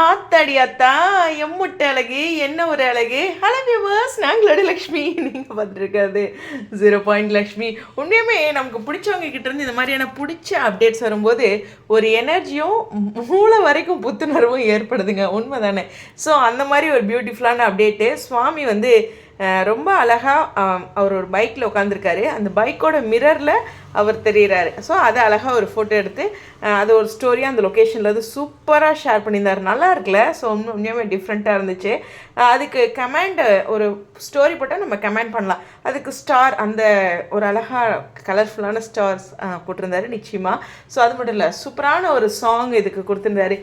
ஆத்தாடி அத்தா எம்முட்டை அழகு என்ன ஒரு அழகு? ஹலோ வியூவர்ஸ் நாங்களோட லக்ஷ்மி. நீங்கள் பார்த்துருக்காது ஜீரோ பாயிண்ட் லக்ஷ்மி. உண்மையுமே நமக்கு பிடிச்சவங்க கிட்டேருந்து இந்த மாதிரியான பிடிச்ச அப்டேட்ஸ் வரும்போது ஒரு எனர்ஜியும் மூளை வரைக்கும் புத்துணர்வும் ஏற்படுதுங்க. உண்மை தானே ஸோ அந்த மாதிரி ஒரு பியூட்டிஃபுல்லான அப்டேட்டு சுவாமி வந்து ரொம்ப அழகாக அவர் ஒரு பைக்கில் உட்காந்துருக்காரு அந்த பைக்கோட மிரரில் அவர் தெரிகிறாரு ஸோ அதை அழகாக ஒரு ஃபோட்டோ எடுத்து அது ஒரு ஸ்டோரியாக அந்த லொக்கேஷனில் வந்து சூப்பராக ஷேர் பண்ணியிருந்தார். நல்லா இருக்குல்ல? ஸோ இன்னும் உண்மையுமே டிஃப்ரெண்ட்டாக இருந்துச்சு. அதுக்கு கமெண்ட் ஒரு ஸ்டோரி போட்டால் நம்ம கமெண்ட் பண்ணலாம். அதுக்கு ஸ்டார் அந்த ஒரு அழகாக கலர்ஃபுல்லான ஸ்டார்ஸ் போட்டிருந்தாரு நிச்சயமாக ஸோ அது மட்டும் இல்லை சூப்பரான ஒரு சாங் இதுக்கு கொடுத்துருந்தாரு.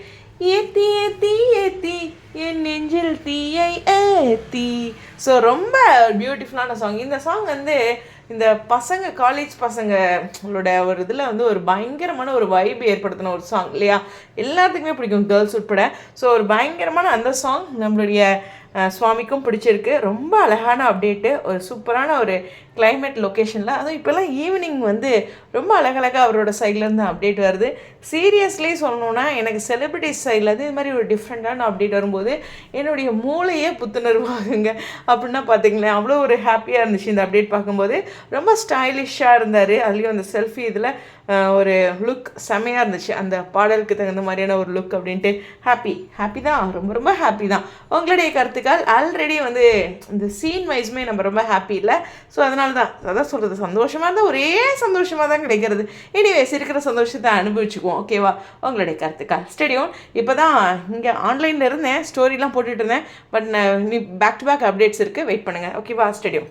ஏத்தி ஏத்தி ஏத்தி என் நெஞ்சில் தீயை ஏத்தி ஸோ ரொம்ப பியூட்டிஃபுல்லான சாங் இந்த சாங் வந்து இந்த பசங்க காலேஜ் பசங்களோட ஒரு இதில் வந்து ஒரு பயங்கரமான ஒரு வைப் ஏற்படுத்தின ஒரு சாங் இல்லையா? எல்லாத்துக்குமே பிடிக்கும் கேர்ள்ஸ் உட்பட. ஸோ ஒரு பயங்கரமான அந்த சாங் நம்மளுடைய சுவாமிக்கும் பிடிச்சிருக்கு. ரொம்ப அழகான அப்டேட்டு ஒரு சூப்பரான ஒரு கிளைமேட் லொக்கேஷனில் அதுவும் இப்போல்லாம் ஈவினிங் வந்து ரொம்ப அழகழகாக அவரோட சைட்லேருந்து அப்டேட் வருது. சீரியஸ்லி சொல்லணுன்னா எனக்கு செலிபிரிட்டிஸ் சைட்லேருந்து இது மாதிரி ஒரு டிஃப்ரெண்ட்டான அப்டேட் வரும்போது என்னுடைய மூளையே புத்துணர்வாகுங்க. அப்படின்னா பார்த்தீங்களேன் அவ்வளோ ஒரு ஹாப்பியாக இருந்துச்சு இந்த அப்டேட் பார்க்கும்போது. ரொம்ப ஸ்டைலிஷாக இருந்தார். அதுலேயும் அந்த செல்ஃபி இதில் ஒரு லுக் செமையாக இருந்துச்சு. அந்த பாடலுக்கு தகுந்த மாதிரியான ஒரு லுக் அப்படின்ட்டு ஹாப்பி ஹாப்பி தான். ரொம்ப ரொம்ப ஹாப்பி தான். உங்களுடைய கருத்துக்கள் ஆல்ரெடி வந்து இந்த சீன் வைஸ்மே நம்ம ரொம்ப ஹாப்பி இல்லை. ஸோ அதனால தான் அதான் சொல்கிறது சந்தோஷமாக இருந்தால் ஒரே சந்தோஷமாக தான் கிடைக்கிறது. எனிவேஸ் இருக்கிற சந்தோஷத்தை அனுபவிச்சுக்குவோம். ஓகேவா உங்களுடைய கருத்துக்கள். ஸ்டேடியம் இப்போ தான் இங்கே ஆன்லைனில் இருந்தேன். ஸ்டோரிலாம் போட்டுட்டு இருந்தேன். பட் நீ பேக் டு பேக் அப்டேட்ஸ் இருக்குது வெயிட் பண்ணுங்கள் ஓகேவா ஸ்டேடியம்